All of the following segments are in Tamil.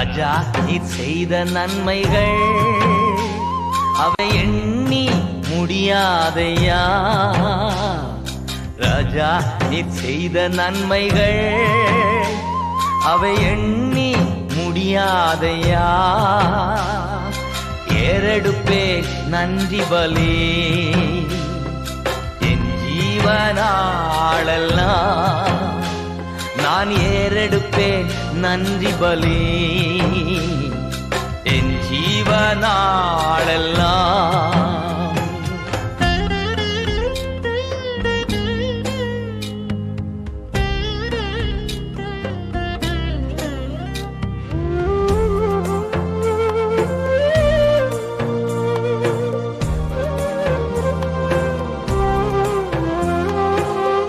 ராஜா நீ செய்த நன்மைகள். அவை எண்ணி முடியாதையா? ராஜா நீ செய்த நன்மைகள். அவை எண்ணி முடியாதையா? ஏறெடுப்பே நன்றி பலே. நான் ஏறெடுப்பேன். நன்றி பலி. என் ஜீவனாளெல்லாம்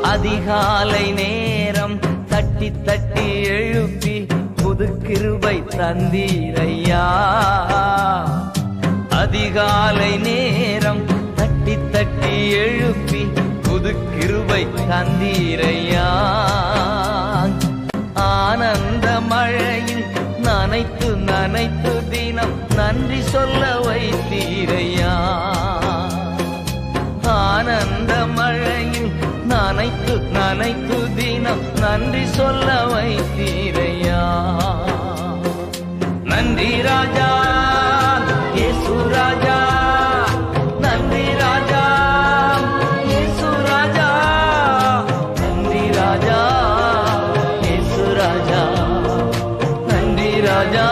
அதிகாலை நே தட்டி தட்டி எழுப்பி புது கிருபை தந்தீரையா. அதிகாலை நேரம் தட்டி தட்டி எழுப்பி புது கிருபை தந்தீரையா. ஆனந்த மழையில் நனைத்து நனைத்து தினம் நன்றி சொல்ல வைத்தீரையா தினம் நன்றி சொல்ல வைத்தீரையா. நன்றி ராஜா. இயேசு ராஜா. நன்றி ராஜா. இயேசு ராஜா. நன்றி ராஜா. இயேசு ராஜா. நன்றி ராஜா.